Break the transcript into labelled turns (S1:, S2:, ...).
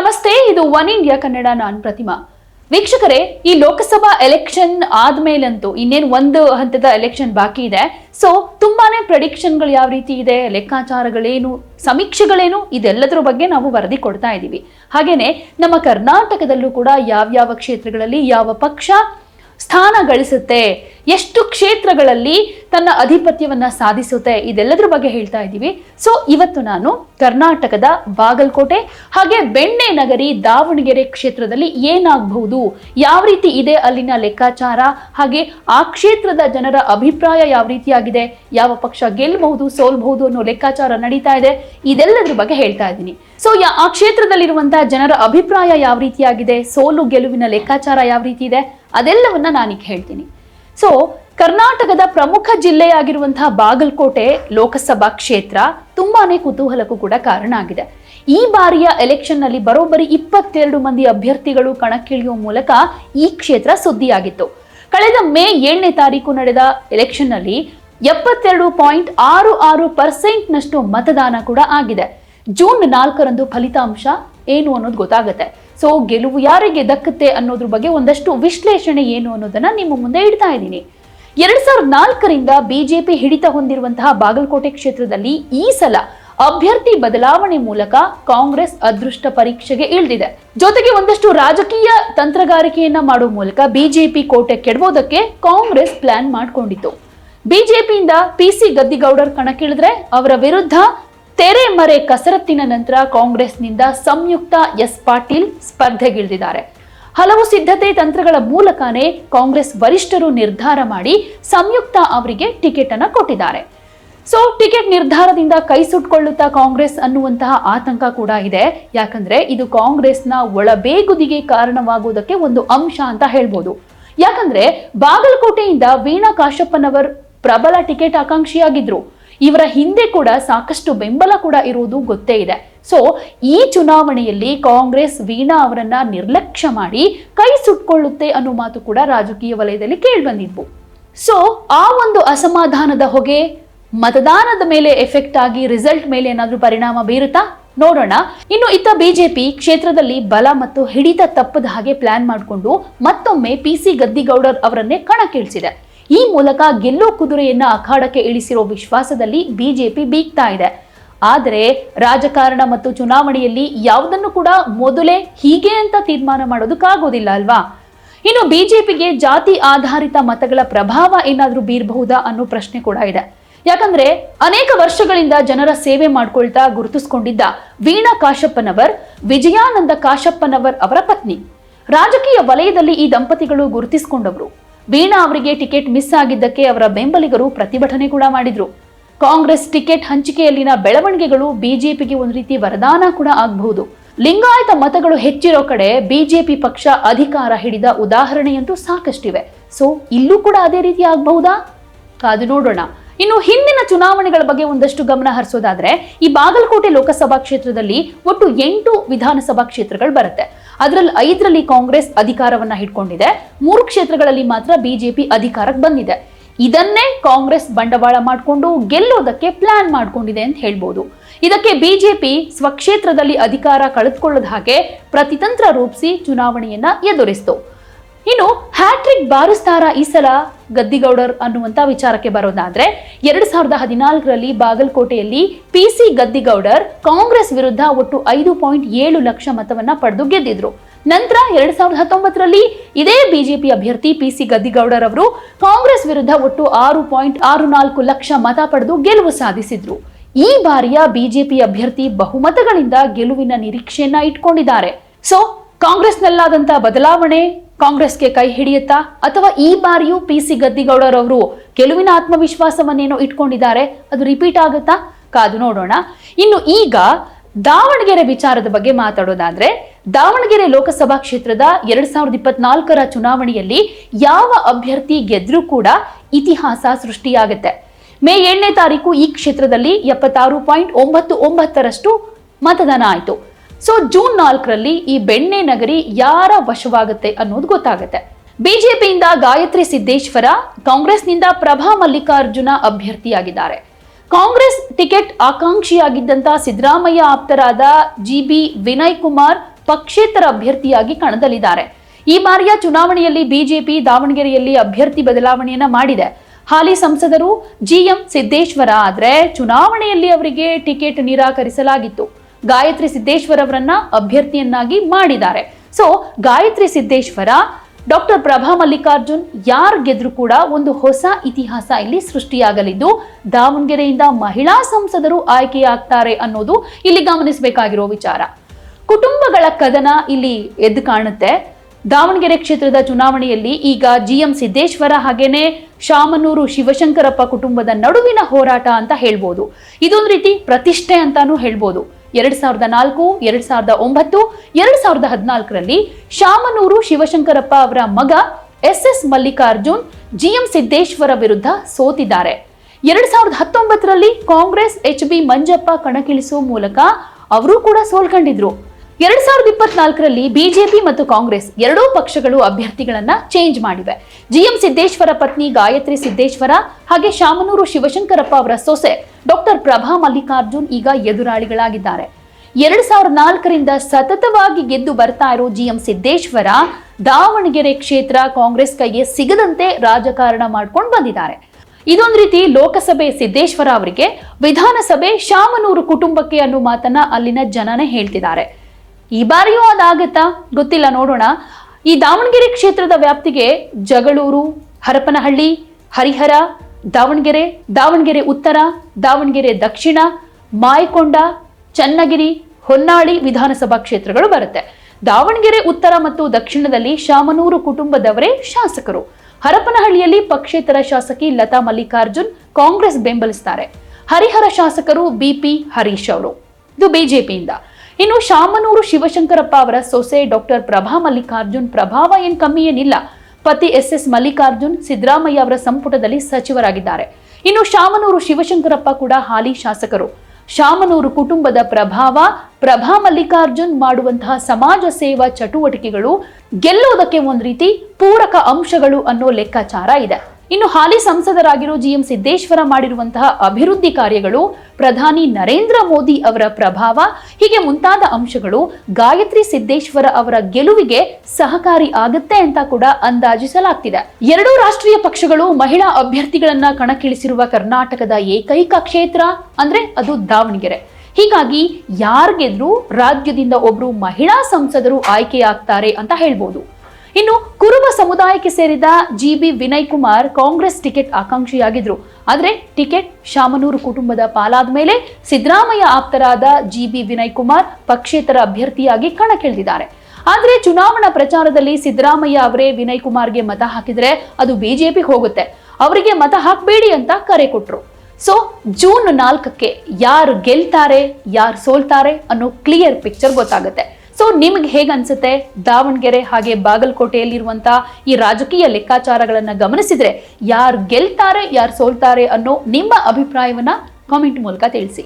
S1: ನಮಸ್ತೆ, ಇದು one India Kannada, ನಾನ್ ಪ್ರತಿಮಾ. ವೀಕ್ಷಕರೇ, ಈ ಲೋಕಸಭಾ ಎಲೆಕ್ಷನ್ ಆದ್ಮೇಲಂತೂ ಇನ್ನೇನು ಒಂದು ಹಂತದ ಎಲೆಕ್ಷನ್ ಬಾಕಿ ಇದೆ. ಸೊ ತುಂಬಾನೇ ಪ್ರೆಡಿಕ್ಷನ್ಗಳು ಯಾವ ರೀತಿ ಇದೆ, ಲೆಕ್ಕಾಚಾರಗಳೇನು, ಸಮೀಕ್ಷೆಗಳೇನು, ಇದೆಲ್ಲದರ ಬಗ್ಗೆ ನಾವು ವರದಿ ಕೊಡ್ತಾ ಇದ್ದೀವಿ ಹಾಗೇನೆ, ನಮ್ಮ ಕರ್ನಾಟಕದಲ್ಲೂ ಕೂಡ ಯಾವ್ಯಾವ ಕ್ಷೇತ್ರಗಳಲ್ಲಿ ಯಾವ ಪಕ್ಷ ಸ್ಥಾನ ಗಳಿಸುತ್ತೆ. ಎಷ್ಟು ಕ್ಷೇತ್ರಗಳಲ್ಲಿ ತನ್ನ ಅಧಿಪತ್ಯವನ್ನ ಸಾಧಿಸುತ್ತೆ ಇದೆಲ್ಲದರ ಬಗ್ಗೆ ಹೇಳ್ತಾ ಇದ್ದೀವಿ. ಸೊ ಇವತ್ತು ನಾನು ಕರ್ನಾಟಕದ ಬಾಗಲಕೋಟೆ ಹಾಗೆ ಬೆಣ್ಣೆ ನಗರಿ ದಾವಣಗೆರೆ ಕ್ಷೇತ್ರದಲ್ಲಿ ಏನಾಗಬಹುದು, ಯಾವ ರೀತಿ ಇದೆ ಅಲ್ಲಿನ ಲೆಕ್ಕಾಚಾರ, ಹಾಗೆ ಆ ಕ್ಷೇತ್ರದ ಜನರ ಅಭಿಪ್ರಾಯ ಯಾವ ರೀತಿಯಾಗಿದೆ, ಯಾವ ಪಕ್ಷ ಗೆಲ್ಲಬಹುದು, ಸೋಲ್ಬಹುದು ಅನ್ನೋ ಲೆಕ್ಕಾಚಾರ ನಡೀತಾ ಇದೆ, ಇದೆಲ್ಲದರ ಬಗ್ಗೆ ಹೇಳ್ತಾ ಇದ್ದೀನಿ. ಸೊ ಆ ಕ್ಷೇತ್ರದಲ್ಲಿರುವಂತಹ ಜನರ ಅಭಿಪ್ರಾಯ ಯಾವ ರೀತಿಯಾಗಿದೆ, ಸೋಲು ಗೆಲುವಿನ ಲೆಕ್ಕಾಚಾರ ಯಾವ ರೀತಿ ಇದೆ ಅದೆಲ್ಲವನ್ನ ನಾನೀಗ ಹೇಳ್ತೀನಿ. ಸೊ ಕರ್ನಾಟಕದ ಪ್ರಮುಖ ಜಿಲ್ಲೆಯಾಗಿರುವಂತಹ ಬಾಗಲಕೋಟೆ ಲೋಕಸಭಾ ಕ್ಷೇತ್ರ ತುಂಬಾನೇ ಕುತೂಹಲಕ್ಕೂ ಕೂಡ ಕಾರಣ ಆಗಿದೆ. ಈ ಬಾರಿಯ ಎಲೆಕ್ಷನ್ನಲ್ಲಿ ಬರೋಬ್ಬರಿ ಇಪ್ಪತ್ತೆರಡು ಮಂದಿ ಅಭ್ಯರ್ಥಿಗಳು ಕಣಕ್ಕಿಳಿಯುವ ಮೂಲಕ ಈ ಕ್ಷೇತ್ರ ಸುದ್ದಿಯಾಗಿತ್ತು. ಕಳೆದ ಮೇ ಏಳನೇ ತಾರೀಕು ನಡೆದ ಎಲೆಕ್ಷನ್ನಲ್ಲಿ ಎಪ್ಪತ್ತೆರಡು ಪಾಯಿಂಟ್ ಆರು ಆರು ಪರ್ಸೆಂಟ್ ನಷ್ಟು ಮತದಾನ ಕೂಡ ಆಗಿದೆ. ಜೂನ್ ನಾಲ್ಕರಂದು ಫಲಿತಾಂಶ ಏನು ಅನ್ನೋದು ಗೊತ್ತಾಗುತ್ತೆ. ಸೊ ಗೆಲುವು ಯಾರಿಗೆ ದಕ್ಕುತ್ತೆ ಅನ್ನೋದ್ರ ಬಗ್ಗೆ ಒಂದಷ್ಟು ವಿಶ್ಲೇಷಣೆ ಏನು ಅನ್ನೋದನ್ನ ನಿಮ್ಮ ಮುಂದೆ ಇಡ್ತಾ ಇದ್ದೀನಿ. ಎರಡ್ ಸಾವಿರದ ನಾಲ್ಕರಿಂದ ಬಿಜೆಪಿ ಹಿಡಿತ ಹೊಂದಿರುವಂತಹ ಬಾಗಲಕೋಟೆ ಕ್ಷೇತ್ರದಲ್ಲಿ ಈ ಸಲ ಅಭ್ಯರ್ಥಿ ಬದಲಾವಣೆ ಮೂಲಕ ಕಾಂಗ್ರೆಸ್ ಅದೃಷ್ಟ ಪರೀಕ್ಷೆಗೆ ಇಳಿದಿದೆ. ಜೊತೆಗೆ ಒಂದಷ್ಟು ರಾಜಕೀಯ ತಂತ್ರಗಾರಿಕೆಯನ್ನ ಮಾಡುವ ಮೂಲಕ ಬಿಜೆಪಿ ಕೋಟೆ ಕೆಡವೋದಕ್ಕೆ ಕಾಂಗ್ರೆಸ್ ಪ್ಲಾನ್ ಮಾಡ್ಕೊಂಡಿತ್ತು. ಬಿಜೆಪಿಯಿಂದ ಪಿ ಸಿ ಗದ್ದಿಗೌಡರ್ ಕಣಕ್ಕಿಳಿದ್ರೆ ಅವರ ವಿರುದ್ಧ ತೆರೆ ಮರೆ ಕಸರತ್ತಿನ ನಂತರ ಕಾಂಗ್ರೆಸ್ನಿಂದ ಸಂಯುಕ್ತ ಎಸ್ ಪಾಟೀಲ್ ಸ್ಪರ್ಧೆಗಿಳಿದಿದ್ದಾರೆ. ಹಲವು ಸಿದ್ಧತೆ ತಂತ್ರಗಳ ಮೂಲಕನೇ ಕಾಂಗ್ರೆಸ್ ವರಿಷ್ಠರು ನಿರ್ಧಾರ ಮಾಡಿ ಸಂಯುಕ್ತ ಅವರಿಗೆ ಟಿಕೆಟ್ ಅನ್ನ ಕೊಟ್ಟಿದ್ದಾರೆ. ಸೊ, ಟಿಕೆಟ್ ನಿರ್ಧಾರದಿಂದ ಕೈ ಸುಟ್ಕೊಳ್ಳುತ್ತಾ ಕಾಂಗ್ರೆಸ್ ಅನ್ನುವಂತಹ ಆತಂಕ ಕೂಡ ಇದೆ. ಯಾಕಂದ್ರೆ ಇದು ಕಾಂಗ್ರೆಸ್ನ ಒಳಬೇಗುದಿಗೆ ಕಾರಣವಾಗುವುದಕ್ಕೆ ಒಂದು ಅಂಶ ಅಂತ ಹೇಳ್ಬೋದು. ಯಾಕಂದ್ರೆ ಬಾಗಲಕೋಟೆಯಿಂದ ವೀಣಾ ಕಾಶಪ್ಪನವರ್ ಪ್ರಬಲ ಟಿಕೆಟ್ ಆಕಾಂಕ್ಷಿಯಾಗಿದ್ರು. ಇವರ ಹಿಂದೆ ಕೂಡ ಸಾಕಷ್ಟು ಬೆಂಬಲ ಕೂಡ ಇರುವುದು ಗೊತ್ತೇ ಇದೆ. ಸೊ ಈ ಚುನಾವಣೆಯಲ್ಲಿ ಕಾಂಗ್ರೆಸ್ ವೀಣಾ ಅವರನ್ನ ನಿರ್ಲಕ್ಷ್ಯ ಮಾಡಿ ಕೈ ಸುಟ್ಕೊಳ್ಳುತ್ತೆ ಅನ್ನೋ ಮಾತು ಕೂಡ ರಾಜಕೀಯ ವಲಯದಲ್ಲಿ ಕೇಳಿಬಂದಿದ್ವು ಸೊ ಆ ಒಂದು ಅಸಮಾಧಾನದ ಹೊಗೆ ಮತದಾನದ ಮೇಲೆ ಎಫೆಕ್ಟ್ ಆಗಿ ರಿಸಲ್ಟ್ ಮೇಲೆ ಏನಾದ್ರೂ ಪರಿಣಾಮ ಬೀರುತ್ತಾ? ನೋಡೋಣ. ಇನ್ನು ಇತ್ತ ಬಿಜೆಪಿ ಕ್ಷೇತ್ರದಲ್ಲಿ ಬಲ ಮತ್ತು ಹಿಡಿತ ತಪ್ಪದ ಹಾಗೆ ಪ್ಲಾನ್ ಮಾಡಿಕೊಂಡು ಮತ್ತೊಮ್ಮೆ ಪಿ ಸಿ ಗದ್ದಿಗೌಡರ್ ಅವರನ್ನೇ ಕಣಕ್ಕಿಳಿಸಿದೆ. ಈ ಮೂಲಕ ಗೆಲ್ಲೋ ಕುದುರೆಯನ್ನ ಅಖಾಡಕ್ಕೆ ಇಳಿಸಿರೋ ವಿಶ್ವಾಸದಲ್ಲಿ ಬಿಜೆಪಿ ಬೀಗ್ತಾ ಇದೆ. ಆದರೆ ರಾಜಕಾರಣ ಮತ್ತು ಚುನಾವಣೆಯಲ್ಲಿ ಯಾವುದನ್ನು ಕೂಡ ಮೊದಲೇ ಹೀಗೆ ಅಂತ ತೀರ್ಮಾನ ಮಾಡೋದಕ್ಕಾಗೋದಿಲ್ಲ ಅಲ್ವಾ? ಇನ್ನು ಬಿಜೆಪಿಗೆ ಜಾತಿ ಆಧಾರಿತ ಮತಗಳ ಪ್ರಭಾವ ಏನಾದರೂ ಬೀರಬಹುದಾ ಅನ್ನೋ ಪ್ರಶ್ನೆ ಕೂಡ ಇದೆ. ಯಾಕಂದ್ರೆ ಅನೇಕ ವರ್ಷಗಳಿಂದ ಜನರ ಸೇವೆ ಮಾಡ್ಕೊಳ್ತಾ ಗುರುತಿಸ್ಕೊಂಡಿದ್ದ ವೀಣಾ ಕಾಶಪ್ಪನವರ್, ವಿಜಯಾನಂದ ಕಾಶಪ್ಪನವರ್ ಅವರ ಪತ್ನಿ. ರಾಜಕೀಯ ವಲಯದಲ್ಲಿ ಈ ದಂಪತಿಗಳು ಗುರುತಿಸಿಕೊಂಡವರು. ವೀಣಾ ಅವರಿಗೆ ಟಿಕೆಟ್ ಮಿಸ್ ಆಗಿದ್ದಕ್ಕೆ ಅವರ ಬೆಂಬಲಿಗರು ಪ್ರತಿಭಟನೆ ಕೂಡ ಮಾಡಿದ್ರು. ಕಾಂಗ್ರೆಸ್ ಟಿಕೆಟ್ ಹಂಚಿಕೆಯಲ್ಲಿನ ಬೆಳವಣಿಗೆಗಳು ಬಿಜೆಪಿಗೆ ಒಂದು ರೀತಿ ವರದಾನ ಕೂಡ ಆಗಬಹುದು. ಲಿಂಗಾಯತ ಮತಗಳು ಹೆಚ್ಚಿರೋ ಕಡೆ ಬಿಜೆಪಿ ಪಕ್ಷ ಅಧಿಕಾರ ಹಿಡಿದ ಉದಾಹರಣೆಯಂತೂ ಸಾಕಷ್ಟಿವೆ. ಸೊ, ಇಲ್ಲೂ ಕೂಡ ಅದೇ ರೀತಿ ಆಗಬಹುದಾ? ಕಾದು ನೋಡೋಣ. ಇನ್ನು ಹಿಂದಿನ ಚುನಾವಣೆಗಳ ಬಗ್ಗೆ ಒಂದಷ್ಟು ಗಮನ ಹರಿಸೋದಾದ್ರೆ, ಈ ಬಾಗಲಕೋಟೆ ಲೋಕಸಭಾ ಕ್ಷೇತ್ರದಲ್ಲಿ ಒಟ್ಟು ಎಂಟು ವಿಧಾನಸಭಾ ಕ್ಷೇತ್ರಗಳು ಬರುತ್ತೆ. ಅದರಲ್ಲಿ ಐದರಲ್ಲಿ ಕಾಂಗ್ರೆಸ್ ಅಧಿಕಾರವನ್ನ ಹಿಡ್ಕೊಂಡಿದೆ. ಮೂರು ಕ್ಷೇತ್ರಗಳಲ್ಲಿ ಮಾತ್ರ ಬಿಜೆಪಿ ಅಧಿಕಾರಕ್ಕೆ ಬಂದಿದೆ. ಇದನ್ನೇ ಕಾಂಗ್ರೆಸ್ ಬಂಡವಾಳ ಮಾಡಿಕೊಂಡು ಗೆಲ್ಲೋದಕ್ಕೆ ಪ್ಲಾನ್ ಮಾಡಿಕೊಂಡಿದೆ ಅಂತ ಹೇಳ್ಬೋದು. ಇದಕ್ಕೆ ಬಿಜೆಪಿ ಸ್ವಕ್ಷೇತ್ರದಲ್ಲಿ ಅಧಿಕಾರ ಕಳೆದುಕೊಳ್ಳದ ಹಾಗೆ ಪ್ರತಿತಂತ್ರ ರೂಪಿಸಿ ಚುನಾವಣೆಯನ್ನ ಎದುರಿಸಿತು. ಇನ್ನು ಹ್ಯಾಟ್ರಿಕ್ ಬಾರಿಸ್ತಾರ ಈ ಸಲ ಗದ್ದಿಗೌಡರ್ ಅನ್ನುವಂತ ವಿಚಾರಕ್ಕೆ ಬರೋದಾದ್ರೆ ಎರಡ್ ಸಾವಿರದ ಹದಿನಾಲ್ಕರಲ್ಲಿ ಬಾಗಲಕೋಟೆಯಲ್ಲಿ ಪಿ ಸಿ ಗದ್ದಿಗೌಡರ್ ಕಾಂಗ್ರೆಸ್ ವಿರುದ್ಧ ಒಟ್ಟು ಐದು ಪಾಯಿಂಟ್ ಏಳು ಲಕ್ಷ ಮತವನ್ನ ಪಡೆದು ಗೆದ್ದಿದ್ರು. ನಂತರ ಎರಡ್ ಸಾವಿರದ ಹತ್ತೊಂಬತ್ತರಲ್ಲಿ ಇದೇ ಬಿಜೆಪಿ ಅಭ್ಯರ್ಥಿ ಪಿ ಸಿ ಗದ್ದಿಗೌಡರ್ ಅವರು ಕಾಂಗ್ರೆಸ್ ವಿರುದ್ಧ ಒಟ್ಟು ಆರು ಪಾಯಿಂಟ್ ಆರು ನಾಲ್ಕು ಲಕ್ಷ ಮತ ಪಡೆದು ಗೆಲುವು ಸಾಧಿಸಿದ್ರು. ಈ ಬಾರಿಯ ಬಿಜೆಪಿ ಅಭ್ಯರ್ಥಿ ಬಹುಮತಗಳಿಂದ ಗೆಲುವಿನ ನಿರೀಕ್ಷೆಯನ್ನ ಇಟ್ಕೊಂಡಿದ್ದಾರೆ. ಸೊ ಕಾಂಗ್ರೆಸ್ನಲ್ಲಾದಂತಹ ಬದಲಾವಣೆ ಕಾಂಗ್ರೆಸ್ಗೆ ಕೈ ಹಿಡಿಯುತ್ತಾ ಅಥವಾ ಈ ಬಾರಿಯೂ ಪಿ ಸಿ ಗದ್ದಿಗೌಡರವರು ಗೆಲುವಿನ ಆತ್ಮವಿಶ್ವಾಸವನ್ನೇನೋ ಇಟ್ಕೊಂಡಿದ್ದಾರೆ, ಅದು ರಿಪೀಟ್ ಆಗುತ್ತಾ? ಕಾದು ನೋಡೋಣ. ಇನ್ನು ಈಗ ದಾವಣಗೆರೆ ವಿಚಾರದ ಬಗ್ಗೆ ಮಾತಾಡೋದಾದ್ರೆ, ದಾವಣಗೆರೆ ಲೋಕಸಭಾ ಕ್ಷೇತ್ರದ ಎರಡ್ ಸಾವಿರದ ಇಪ್ಪತ್ನಾಲ್ಕರ ಚುನಾವಣೆಯಲ್ಲಿ ಯಾವ ಅಭ್ಯರ್ಥಿ ಗೆದ್ರೂ ಕೂಡ ಇತಿಹಾಸ ಸೃಷ್ಟಿಯಾಗುತ್ತೆ. ಮೇ ಏಳನೇ ತಾರೀಕು ಈ ಕ್ಷೇತ್ರದಲ್ಲಿ ಎಪ್ಪತ್ತಾರು ಪಾಯಿಂಟ್ ಒಂಬತ್ತು ಒಂಬತ್ತರಷ್ಟು ಮತದಾನ ಆಯಿತು. ಸೊ ಜೂನ್ ನಾಲ್ಕರಲ್ಲಿ ಈ ಬೆಣ್ಣೆ ನಗರಿ ಯಾರ ವಶವಾಗುತ್ತೆ ಅನ್ನೋದು ಗೊತ್ತಾಗುತ್ತೆ. ಬಿಜೆಪಿಯಿಂದ ಗಾಯತ್ರಿ ಸಿದ್ದೇಶ್ವರ, ಕಾಂಗ್ರೆಸ್ನಿಂದ ಪ್ರಭಾ ಮಲ್ಲಿಕಾರ್ಜುನ ಅಭ್ಯರ್ಥಿಯಾಗಿದ್ದಾರೆ. ಕಾಂಗ್ರೆಸ್ ಟಿಕೆಟ್ ಆಕಾಂಕ್ಷಿಯಾಗಿದ್ದಂತ ಸಿದ್ದರಾಮಯ್ಯ ಆಪ್ತರಾದ ಜಿ ಬಿ ವಿನಯ್ ಕುಮಾರ್ ಪಕ್ಷೇತರ ಅಭ್ಯರ್ಥಿಯಾಗಿ ಕಣದಲ್ಲಿದ್ದಾರೆ. ಈ ಬಾರಿಯ ಚುನಾವಣೆಯಲ್ಲಿ ಬಿಜೆಪಿ ದಾವಣಗೆರೆಯಲ್ಲಿ ಅಭ್ಯರ್ಥಿ ಬದಲಾವಣೆಯನ್ನ ಮಾಡಿದೆ. ಹಾಲಿ ಸಂಸದರು ಜಿಎಂ ಸಿದ್ದೇಶ್ವರ ಆದರೆ ಚುನಾವಣೆಯಲ್ಲಿ ಅವರಿಗೆ ಟಿಕೆಟ್ ನಿರಾಕರಿಸಲಾಗಿತ್ತು. ಗಾಯತ್ರಿ ಸಿದ್ದೇಶ್ವರ ಅವರನ್ನ ಅಭ್ಯರ್ಥಿಯನ್ನಾಗಿ ಮಾಡಿದ್ದಾರೆ. ಸೊ ಗಾಯತ್ರಿ ಸಿದ್ದೇಶ್ವರ ಡಾಕ್ಟರ್ ಪ್ರಭಾ ಮಲ್ಲಿಕಾರ್ಜುನ್ ಯಾರ್ ಗೆದ್ರು ಕೂಡ ಒಂದು ಹೊಸ ಇತಿಹಾಸ ಇಲ್ಲಿ ಸೃಷ್ಟಿಯಾಗಲಿದ್ದು, ದಾವಣಗೆರೆಯಿಂದ ಮಹಿಳಾ ಸಂಸದರು ಆಯ್ಕೆಯಾಗ್ತಾರೆ ಅನ್ನೋದು ಇಲ್ಲಿ ಗಮನಿಸಬೇಕಾಗಿರೋ ವಿಚಾರ. ಕುಟುಂಬಗಳ ಕದನ ಇಲ್ಲಿ ಎದ್ದು ಕಾಣುತ್ತೆ. ದಾವಣಗೆರೆ ಕ್ಷೇತ್ರದ ಚುನಾವಣೆಯಲ್ಲಿ ಈಗ ಜಿ ಎಂ ಸಿದ್ದೇಶ್ವರ ಹಾಗೇನೆ ಶಾಮನೂರು ಶಿವಶಂಕರಪ್ಪ ಕುಟುಂಬದ ನಡುವಿನ ಹೋರಾಟ ಅಂತ ಹೇಳ್ಬೋದು. ಇದೊಂದು ರೀತಿ ಪ್ರತಿಷ್ಠೆ ಅಂತಾನೂ ಹೇಳ್ಬೋದು. ಎರಡ್ ಸಾವಿರದ ನಾಲ್ಕು, ಎರಡ್ ಸಾವಿರದ ಒಂಬತ್ತು, ಎರಡ್ ಸಾವಿರದ ಹದಿನಾಲ್ಕರಲ್ಲಿ ಶಾಮನೂರು ಶಿವಶಂಕರಪ್ಪ ಅವರ ಮಗ S S Mallikarjun, GM Siddeshwara ವಿರುದ್ಧ ಸೋತಿದ್ದಾರೆ. ಎರಡ್ ಸಾವಿರದ ಹತ್ತೊಂಬತ್ತರಲ್ಲಿ ಕಾಂಗ್ರೆಸ್ ಎಚ್ ಬಿ ಮಂಜಪ್ಪ ಕಣಕ್ಕಿಳಿಸುವ ಮೂಲಕ ಅವರು ಕೂಡ ಸೋಲ್ಕೊಂಡಿದ್ರು. ಎರಡ್ ಸಾವಿರದ ಇಪ್ಪತ್ನಾಲ್ಕರಲ್ಲಿ ಬಿಜೆಪಿ ಮತ್ತು ಕಾಂಗ್ರೆಸ್ ಎರಡೂ ಪಕ್ಷಗಳು ಅಭ್ಯರ್ಥಿಗಳನ್ನ ಚೇಂಜ್ ಮಾಡಿವೆ. ಜಿಎಂ ಸಿದ್ದೇಶ್ವರ ಪತ್ನಿ ಗಾಯತ್ರಿ ಸಿದ್ದೇಶ್ವರ ಹಾಗೆ ಶಾಮನೂರು ಶಿವಶಂಕರಪ್ಪ ಅವರ ಸೊಸೆ ಡಾಕ್ಟರ್ ಪ್ರಭಾ ಮಲ್ಲಿಕಾರ್ಜುನ್ ಈಗ ಎದುರಾಳಿಗಳಾಗಿದ್ದಾರೆ. ಎರಡ್ ಸಾವಿರದ ನಾಲ್ಕರಿಂದ ಸತತವಾಗಿ ಗೆದ್ದು ಬರ್ತಾ ಇರೋ ಜಿಎಂ ಸಿದ್ದೇಶ್ವರ ದಾವಣಗೆರೆ ಕ್ಷೇತ್ರ ಕಾಂಗ್ರೆಸ್ ಕೈಗೆ ಸಿಗದಂತೆ ರಾಜಕಾರಣ ಮಾಡ್ಕೊಂಡು ಬಂದಿದ್ದಾರೆ. ಇದೊಂದು ರೀತಿ ಲೋಕಸಭೆ ಸಿದ್ದೇಶ್ವರ ಅವರಿಗೆ, ವಿಧಾನಸಭೆ ಶಾಮನೂರು ಕುಟುಂಬಕ್ಕೆ ಅನ್ನೋ ಮಾತನ್ನ ಅಲ್ಲಿನ ಜನನೇ ಹೇಳ್ತಿದ್ದಾರೆ. ಈ ಬಾರಿಯೂ ಅದಾಗತ್ತಾ? ಗೊತ್ತಿಲ್ಲ, ನೋಡೋಣ. ಈ ದಾವಣಗೆರೆ ಕ್ಷೇತ್ರದ ವ್ಯಾಪ್ತಿಗೆ ಜಗಳೂರು, ಹರಪನಹಳ್ಳಿ, ಹರಿಹರ, ದಾವಣಗೆರೆ ದಾವಣಗೆರೆ ಉತ್ತರ, ದಾವಣಗೆರೆ ದಕ್ಷಿಣ, ಮಾಯಕೊಂಡ, ಚನ್ನಗಿರಿ, ಹೊನ್ನಾಳಿ ವಿಧಾನಸಭಾ ಕ್ಷೇತ್ರಗಳು ಬರುತ್ತೆ. ದಾವಣಗೆರೆ ಉತ್ತರ ಮತ್ತು ದಕ್ಷಿಣದಲ್ಲಿ ಶಾಮನೂರು ಕುಟುಂಬದವರೇ ಶಾಸಕರು. ಹರಪನಹಳ್ಳಿಯಲ್ಲಿ ಪಕ್ಷೇತರ ಶಾಸಕಿ ಲತಾ ಮಲ್ಲಿಕಾರ್ಜುನ್ ಕಾಂಗ್ರೆಸ್ ಬೆಂಬಲಿಸ್ತಾರೆ. ಹರಿಹರ ಶಾಸಕರು ಬಿಪಿ ಹರೀಶ್ ಅವರು. ಇದು ಬಿಜೆಪಿಯಿಂದ. ಇನ್ನು ಶಾಮನೂರು ಶಿವಶಂಕರಪ್ಪ ಅವರ ಸೊಸೆ ಡಾಕ್ಟರ್ ಪ್ರಭಾ ಮಲ್ಲಿಕಾರ್ಜುನ್ ಪ್ರಭಾವ ಏನ್ ಕಮ್ಮಿ ಏನಿಲ್ಲ. ಪತಿ ಎಸ್ ಎಸ್ ಮಲ್ಲಿಕಾರ್ಜುನ್, ಸಿದ್ದರಾಮಯ್ಯ ಅವರ ಸಂಪುಟದಲ್ಲಿ ಸಚಿವರಾಗಿದ್ದಾರೆ. ಇನ್ನು ಶಾಮನೂರು ಶಿವಶಂಕರಪ್ಪ ಕೂಡ ಹಾಲಿ ಶಾಸಕರು. ಶಾಮನೂರು ಕುಟುಂಬದ ಪ್ರಭಾವ, ಪ್ರಭಾ ಮಲ್ಲಿಕಾರ್ಜುನ್ ಮಾಡುವಂತಹ ಸಮಾಜ ಸೇವಾ ಚಟುವಟಿಕೆಗಳು ಗೆಲ್ಲುವುದಕ್ಕೆ ಒಂದು ರೀತಿ ಪೂರಕ ಅಂಶಗಳು ಅನ್ನೋ ಲೆಕ್ಕಾಚಾರ ಇದೆ. ಇನ್ನು ಹಾಲಿ ಸಂಸದರಾಗಿರೋ ಜಿಎಂ ಸಿದ್ದೇಶ್ವರ ಮಾಡಿರುವಂತಹ ಅಭಿವೃದ್ಧಿ ಕಾರ್ಯಗಳು ಪ್ರಧಾನಿ ನರೇಂದ್ರ ಮೋದಿ ಅವರ ಪ್ರಭಾವ, ಹೀಗೆ ಮುಂತಾದ ಅಂಶಗಳು ಗಾಯತ್ರಿ ಸಿದ್ದೇಶ್ವರ ಅವರ ಗೆಲುವಿಗೆ ಸಹಕಾರಿ ಆಗುತ್ತೆ ಅಂತ ಕೂಡ ಅಂದಾಜಿಸಲಾಗ್ತಿದೆ. ಎರಡೂ ರಾಷ್ಟ್ರೀಯ ಪಕ್ಷಗಳು ಮಹಿಳಾ ಅಭ್ಯರ್ಥಿಗಳನ್ನ ಕಣಕ್ಕಿಳಿಸಿರುವ ಕರ್ನಾಟಕದ ಏಕೈಕ ಕ್ಷೇತ್ರ ಅಂದ್ರೆ ಅದು ದಾವಣಗೆರೆ. ಹೀಗಾಗಿ ಯಾರ್ಗೆದ್ರು ರಾಜ್ಯದಿಂದ ಒಬ್ರು ಮಹಿಳಾ ಸಂಸದರು ಆಯ್ಕೆಯಾಗ್ತಾರೆ ಅಂತ ಹೇಳ್ಬೋದು. ಇನ್ನು ಕುರುಬ ಸಮುದಾಯಕ್ಕೆ ಸೇರಿದ G B Vinay Kumar Congress ticket ಆಕಾಂಕ್ಷಿಯಾಗಿದ್ರು. ಆದರೆ ಟಿಕೆಟ್ ಶಾಮನೂರು ಕುಟುಂಬದ ಪಾಲಾದ ಮೇಲೆ ಸಿದ್ದರಾಮಯ್ಯ ಆಪ್ತರಾದ ಜಿ ಬಿ ವಿನಯ್ ಕುಮಾರ್ ಪಕ್ಷೇತರ ಅಭ್ಯರ್ಥಿಯಾಗಿ ಕಣಕ್ಕಿಳಿದಿದ್ದಾರೆ. ಆದರೆ ಚುನಾವಣಾ ಪ್ರಚಾರದಲ್ಲಿ ಸಿದ್ದರಾಮಯ್ಯ ಅವರೇ ವಿನಯ್ ಕುಮಾರ್ಗೆ ಮತ ಹಾಕಿದ್ರೆ ಅದು ಬಿಜೆಪಿ ಹೋಗುತ್ತೆ. ಅವರಿಗೆ ಮತ ಹಾಕಬೇಡಿ ಅಂತ ಕರೆ ಕೊಟ್ರು. ಸೊ, ಜೂನ್ ನಾಲ್ಕಕ್ಕೆ ಯಾರು ಗೆಲ್ತಾರೆ, ಯಾರು ಸೋಲ್ತಾರೆ ಅನ್ನೋ ಕ್ಲಿಯರ್ ಪಿಕ್ಚರ್ ಗೊತ್ತಾಗುತ್ತೆ. ಸೊ ನಿಮ್ಗೆ ಹೇಗೆ ಅನ್ಸುತ್ತೆ? ದಾವಣಗೆರೆ ಹಾಗೆ ಬಾಗಲಕೋಟೆಯಲ್ಲಿರುವಂತಹ ಈ ರಾಜಕೀಯ ಲೆಕ್ಕಾಚಾರಗಳನ್ನ ಗಮನಿಸಿದ್ರೆ ಯಾರು ಗೆಲ್ತಾರೆ, ಯಾರು ಸೋಲ್ತಾರೆ ಅನ್ನೋ ನಿಮ್ಮ ಅಭಿಪ್ರಾಯವನ್ನ ಕಾಮೆಂಟ್ ಮೂಲಕ ತಿಳಿಸಿ.